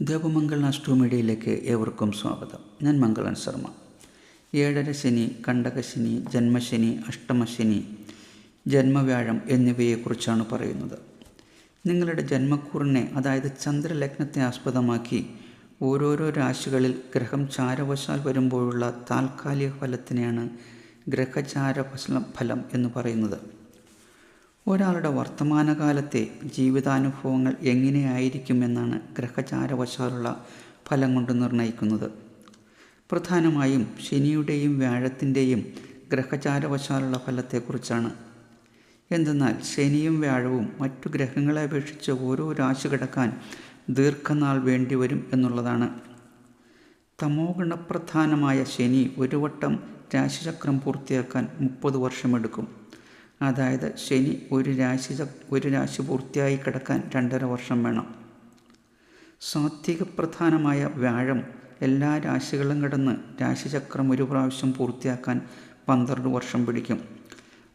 ദേവമംഗൾ അഷ്ടോമീഡിയയിലേക്ക് ഏവർക്കും സ്വാഗതം. ഞാൻ മംഗളൻ ശർമ്മ. ഏഴര ശനി കണ്ടകശനി ജന്മശനി അഷ്ടമശനി ജന്മവ്യാഴം എന്നിവയെക്കുറിച്ചാണ് പറയുന്നത്. നിങ്ങളുടെ ജന്മക്കൂറിനെ അതായത് ചന്ദ്രലഗ്നത്തെ ആസ്പദമാക്കി ഓരോരോ രാശികളിൽ ഗ്രഹം ചാരവശാൽ വരുമ്പോഴുള്ള താൽക്കാലിക ഫലത്തിനെയാണ് ഗ്രഹചാര ഫലം എന്ന് പറയുന്നത്. ഒരാളുടെ വർത്തമാനകാലത്തെ ജീവിതാനുഭവങ്ങൾ എങ്ങനെയായിരിക്കുമെന്നാണ് ഗ്രഹചാരവശാലുള്ള ഫലം കൊണ്ട് നിർണയിക്കുന്നത്. പ്രധാനമായും ശനിയുടെയും വ്യാഴത്തിന്റെയും ഗ്രഹചാരവശാലുള്ള ഫലത്തെക്കുറിച്ചാണ്. എന്തെന്നാൽ ശനിയും വ്യാഴവും മറ്റു ഗ്രഹങ്ങളെ അപേക്ഷിച്ച് ഓരോ രാശി കിടക്കാൻ ദീർഘനാൾ വേണ്ടിവരും എന്നുള്ളതാണ്. തമോ ഗുണപ്രധാനമായ ശനി ഒരു വട്ടം രാശിചക്രം പൂർത്തിയാക്കാൻ മുപ്പത് വർഷമെടുക്കും. അതായത് ശനി ഒരു രാശി ഒരു രാശി പൂർത്തിയായി കിടക്കാൻ രണ്ടര വർഷം വേണം. സാത്വിക പ്രധാനമായ വ്യാഴം എല്ലാ രാശികളും കിടന്ന് രാശിചക്രം ഒരു പ്രാവശ്യം പൂർത്തിയാക്കാൻ പന്ത്രണ്ട് വർഷം പിടിക്കും.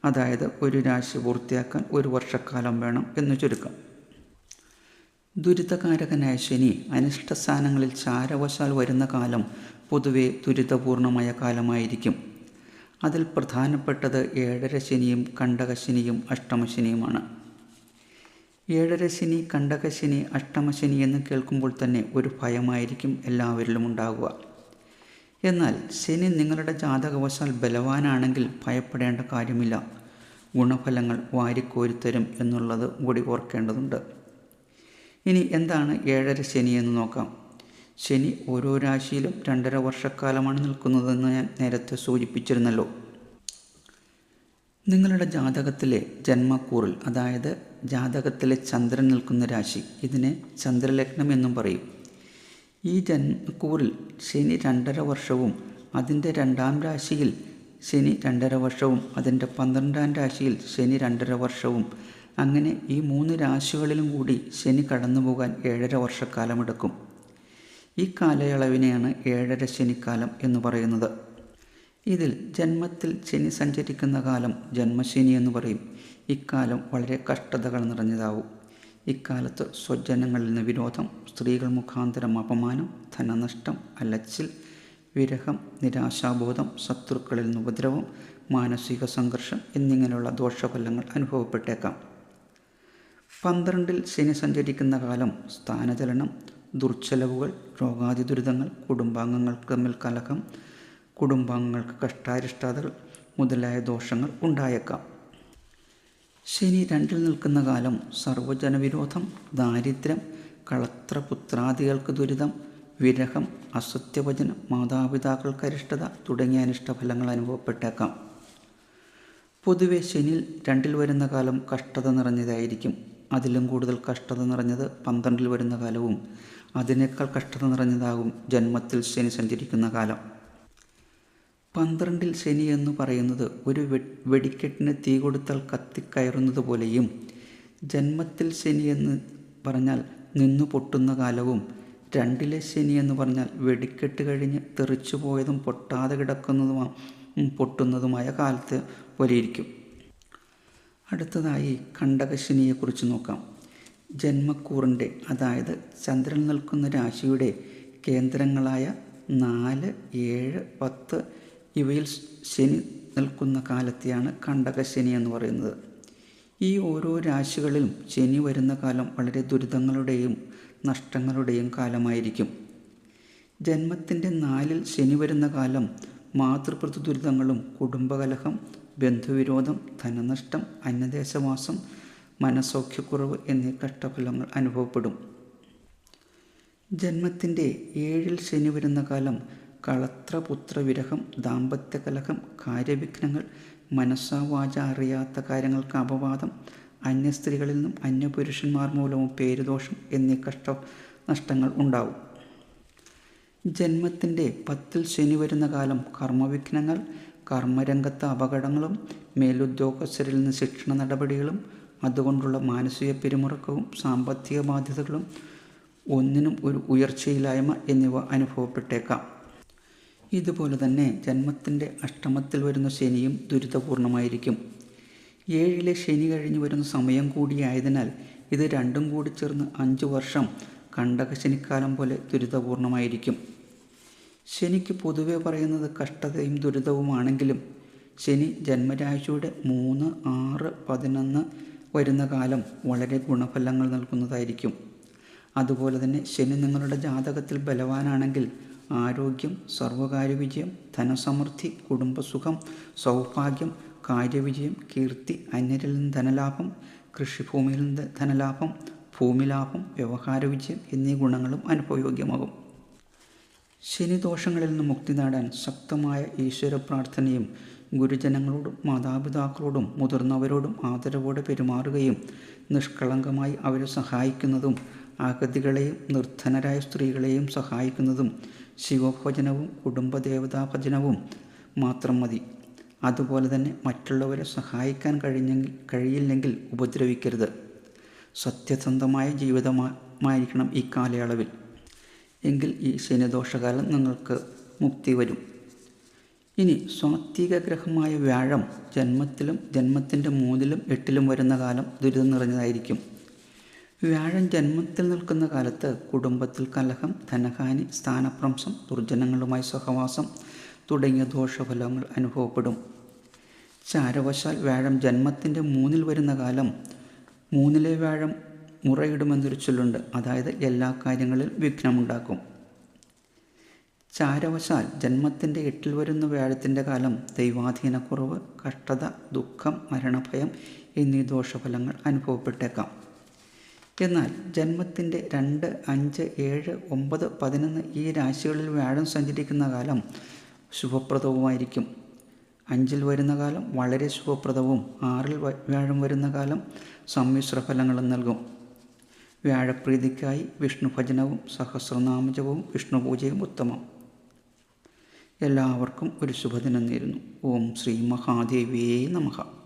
അതായത് ഒരു രാശി പൂർത്തിയാക്കാൻ ഒരു വർഷക്കാലം വേണം എന്ന് ചുരുക്കം. ദുരിതകാരകനായ ശനി അനിഷ്ടസ്ഥാനങ്ങളിൽ ചാരവശാൽ വരുന്ന കാലം പൊതുവെ ദുരിതപൂർണമായ കാലമായിരിക്കും. അതിൽ പ്രധാനപ്പെട്ടത് ഏഴര ശനിയും കണ്ടകശനിയും അഷ്ടമശനിയുമാണ്. ഏഴര ശനി കണ്ടകശനി അഷ്ടമശനി എന്ന് കേൾക്കുമ്പോൾ തന്നെ ഒരു ഭയമായിരിക്കും എല്ലാവരിലും ഉണ്ടാകുക എന്നാൽ ശനി നിങ്ങളുടെ ജാതകവശാൽ ബലവാനാണെങ്കിൽ ഭയപ്പെടേണ്ട കാര്യമില്ല. ഗുണഫലങ്ങൾ വാരിക്കോരിത്തരും എന്നുള്ളത് കൂടി ഓർക്കേണ്ടതുണ്ട്. ഇനി എന്താണ് ഏഴര ശനി എന്ന് നോക്കാം. ശനി ഓരോ രാശിയിലും രണ്ടര വർഷക്കാലമാണ് നിൽക്കുന്നതെന്ന് ഞാൻ നേരത്തെ സൂചിപ്പിച്ചിരുന്നല്ലോ. നിങ്ങളുടെ ജാതകത്തിലെ ജന്മക്കൂറിൽ അതായത് ജാതകത്തിലെ ചന്ദ്രൻ നിൽക്കുന്ന രാശി ഇതിനെ ചന്ദ്രലഗ്നം എന്നും പറയും. ഈ ജന്മക്കൂറിൽ ശനി രണ്ടര വർഷവും അതിന്റെ രണ്ടാം രാശിയിൽ ശനി രണ്ടര വർഷവും അതിന്റെ പന്ത്രണ്ടാം രാശിയിൽ ശനി രണ്ടര വർഷവും അങ്ങനെ ഈ മൂന്ന് രാശികളിലും കൂടി ശനി കടന്നു പോകാൻ ഏഴര വർഷക്കാലമെടുക്കും. ഈ കാലയളവിനെയാണ് ഏഴര ശനിക്കാലം എന്ന് പറയുന്നത്. ഇതിൽ ജന്മത്തിൽ ശനി സഞ്ചരിക്കുന്ന കാലം ജന്മശനി എന്ന് പറയും. ഇക്കാലം വളരെ കഷ്ടതകൾ നിറഞ്ഞതാവും. ഇക്കാലത്ത് സ്വജനങ്ങളിൽ നിന്ന് വിരോധം സ്ത്രീകൾ മുഖാന്തരം അപമാനം ധനനഷ്ടം അലച്ചിൽ വിരഹം നിരാശാബോധം ശത്രുക്കളിൽ നിന്ന് ഉപദ്രവം മാനസിക സംഘർഷം എന്നിങ്ങനെയുള്ള ദോഷഫലങ്ങൾ അനുഭവപ്പെട്ടേക്കാം. പന്ത്രണ്ടിൽ ശനി സഞ്ചരിക്കുന്ന കാലം സ്ഥാനചലനം ദുർച്ചലവുകൾ രോഗാതി ദുരിതങ്ങൾ കുടുംബാംഗങ്ങൾക്ക് തമ്മിൽ കലഹം കുടുംബാംഗങ്ങൾക്ക് കഷ്ടാരിഷ്ടാതകൾ മുതലായ ദോഷങ്ങൾ ഉണ്ടായേക്കാം. ശനി രണ്ടിൽ നിൽക്കുന്ന കാലം സർവജനവിരോധം ദാരിദ്ര്യം കളത്രപുത്രാദികൾക്ക് ദുരിതം വിരഹം അസത്യവചനം മാതാപിതാക്കൾക്ക് അരിഷ്ടത തുടങ്ങിയ അനിഷ്ടഫലങ്ങൾ അനുഭവപ്പെട്ടേക്കാം. പൊതുവെ ശനിയിൽ രണ്ടിൽ വരുന്ന കാലം കഷ്ടത നിറഞ്ഞതായിരിക്കും. അതിലും കൂടുതൽ കഷ്ടത നിറഞ്ഞത് പന്ത്രണ്ടിൽ വരുന്ന കാലവും അതിനേക്കാൾ കഷ്ടത നിറഞ്ഞതാകും ജന്മത്തിൽ ശനി സഞ്ചരിക്കുന്ന കാലം. പന്ത്രണ്ടിൽ ശനി എന്ന് പറയുന്നത് ഒരു വെടിക്കെട്ടിന് തീ കൊടുത്താൽ കത്തിക്കയറുന്നത് പോലെയും ജന്മത്തിൽ ശനി എന്ന് പറഞ്ഞാൽ നിന്നു പൊട്ടുന്ന കാലവും രണ്ടിലെ ശനി എന്ന് പറഞ്ഞാൽ വെടിക്കെട്ട് കഴിഞ്ഞ് തെറിച്ചു പോയതും പൊട്ടാതെ കിടക്കുന്നതും പൊട്ടുന്നതുമായ കാലത്ത് പോലെയിരിക്കും അടുത്തതായി കണ്ടകശനിയെക്കുറിച്ച് നോക്കാം. ജന്മക്കൂറിന്റെ അതായത് ചന്ദ്രൻ നിൽക്കുന്ന രാശിയുടെ കേന്ദ്രങ്ങളായ നാല് ഏഴ് പത്ത് ഇവയിൽ ശനി നിൽക്കുന്ന കാലത്തെയാണ് കണ്ടകശനി എന്ന് പറയുന്നത്. ഈ ഓരോ രാശികളിലും ശനി വരുന്ന കാലം വളരെ ദുരിതങ്ങളുടെയും നഷ്ടങ്ങളുടെയും കാലമായിരിക്കും. ജന്മത്തിന്റെ നാലിൽ ശനി വരുന്ന കാലം മാതൃപ്രതി ദുരിതങ്ങളും കുടുംബകലഹം ബന്ധുവിരോധം ധനനഷ്ടം അന്യദേശവാസം മനസ്സൗഖ്യക്കുറവ് എന്നീ കഷ്ടഫലങ്ങൾ അനുഭവപ്പെടും. ജന്മത്തിന്റെ ഏഴിൽ ശനി വരുന്ന കാലം കളത്രപുത്ര വിരഹം ദാമ്പത്യകലഹം കാര്യവിഘ്നങ്ങൾ മനസ്സാവാച അറിയാത്ത കാര്യങ്ങൾക്ക് അപവാദം അന്യസ്ത്രീകളിൽ നിന്നും അന്യപുരുഷന്മാർ മൂലവും പേരുദോഷം എന്നീ കഷ്ട നഷ്ടങ്ങൾ ഉണ്ടാവും. ജന്മത്തിന്റെ പത്തിൽ ശനി വരുന്ന കാലം കർമ്മവിഘ്നങ്ങൾ കർമ്മരംഗത്തെ അപകടങ്ങളും മേലുദ്യോഗസ്ഥരിൽ നിന്ന് ശിക്ഷണ നടപടികളും അതുകൊണ്ടുള്ള മാനസിക പിരിമുറുക്കവും സാമ്പത്തിക ബാധ്യതകളും ഒന്നിനും ഒരു ഉയർച്ചയില്ലായ്മ എന്നിവ അനുഭവപ്പെട്ടേക്കാം. ഇതുപോലെ തന്നെ ജന്മത്തിന്റെ അഷ്ടമത്തിൽ വരുന്ന ശനിയും ദുരിതപൂർണമായിരിക്കും. ഏഴിലെ ശനി കഴിഞ്ഞു വരുന്ന സമയം കൂടിയായതിനാൽ ഇത് രണ്ടും കൂടി ചേർന്ന് അഞ്ച് വർഷം കണ്ടകശനിക്കാലം പോലെ ദുരിതപൂർണമായിരിക്കും. ശനിക്ക് പൊതുവെ പറയുന്നത് കഷ്ടതയും ദുരിതവുമാണെങ്കിലും ശനി ജന്മരാശിയുടെ മൂന്ന് ആറ് പതിനൊന്ന് വരുന്ന കാലം വളരെ ഗുണഫലങ്ങൾ നൽകുന്നതായിരിക്കും. അതുപോലെ തന്നെ ശനി നിങ്ങളുടെ ജാതകത്തിൽ ബലവാനാണെങ്കിൽ ആരോഗ്യം സർവകാര്യ വിജയം ധനസമൃദ്ധി കുടുംബസുഖം സൗഭാഗ്യം കാര്യവിജയം കീർത്തി അന്യരിൽ നിന്ന് ധനലാഭം കൃഷിഭൂമിയിൽ നിന്ന് ധനലാഭം ഭൂമിലാഭം വ്യവഹാര വിജയം എന്നീ ഗുണങ്ങളും അനുഭവയോഗ്യമാകും. ശനിദോഷങ്ങളിൽ നിന്ന് മുക്തി നേടാൻ ശക്തമായ ഈശ്വര പ്രാർത്ഥനയും ഗുരുജനങ്ങളോടും മാതാപിതാക്കളോടും മുതിർന്നവരോടും ആദരവോടെ പെരുമാറുകയും നിഷ്കളങ്കമായി അവരെ സഹായിക്കുന്നതും അഗതികളെയും നിർധനരായ സ്ത്രീകളെയും സഹായിക്കുന്നതും ശിവഭജനവും കുടുംബദേവതാ ഭജനവും മാത്രം മതി. അതുപോലെ തന്നെ മറ്റുള്ളവരെ സഹായിക്കാൻ കഴിഞ്ഞെങ്കിൽ കഴിയില്ലെങ്കിൽ ഉപദ്രവിക്കരുത്. സത്യസന്ധമായ ജീവിതമായിരിക്കണം ഈ കാലയളവിൽ. എങ്കിൽ ഈ ശനിദോഷകാലം നിങ്ങൾക്ക് മുക്തി വരും. ഇനി സ്വാത്വിക ഗ്രഹമായ വ്യാഴം ജന്മത്തിലും ജന്മത്തിന്റെ മൂന്നിലും എട്ടിലും വരുന്ന കാലം ദുരിതം നിറഞ്ഞതായിരിക്കും. വ്യാഴം ജന്മത്തിൽ നിൽക്കുന്ന കാലത്ത് കുടുംബത്തിൽ കലഹം ധനഹാനി സ്ഥാനഭ്രംശം ദുർജനങ്ങളുമായി സഹവാസം തുടങ്ങിയ ദോഷഫലങ്ങൾ അനുഭവപ്പെടും. ചാരവശാൽ വ്യാഴം ജന്മത്തിന്റെ മൂന്നിൽ വരുന്ന കാലം മൂന്നിലെ വ്യാഴം മുറയിടുമെന്നൊരു ചൊല്ലുണ്ട്. അതായത് എല്ലാ കാര്യങ്ങളിലും വിഘ്നമുണ്ടാക്കും. ചാരവശാൽ ജന്മത്തിന്റെ എട്ടിൽ വരുന്ന വ്യാഴത്തിന്റെ കാലം ദൈവാധീനക്കുറവ് കഷ്ടത ദുഃഖം മരണഭയം എന്നീ ദോഷഫലങ്ങൾ അനുഭവപ്പെട്ടേക്കാം. എന്നാൽ ജന്മത്തിന്റെ രണ്ട് അഞ്ച് ഏഴ് ഒമ്പത് പതിനൊന്ന് ഈ രാശികളിൽ വ്യാഴം സഞ്ചരിക്കുന്ന കാലം ശുഭപ്രദവുമായിരിക്കും. അഞ്ചിൽ വരുന്ന കാലം വളരെ ശുഭപ്രദവും ആറിൽ വ്യാഴം വരുന്ന കാലം സമ്മിശ്ര ഫലങ്ങളും നൽകും. വ്യാഴപ്രീതിക്കായി വിഷ്ണു ഭജനവും സഹസ്രനാമജവും വിഷ്ണു പൂജയും ഉത്തമം. എല്ലാവർക്കും ഒരു ശുഭദിനം നേരുന്നു. ഓം ശ്രീ മഹാദേവിയേ നമഃ.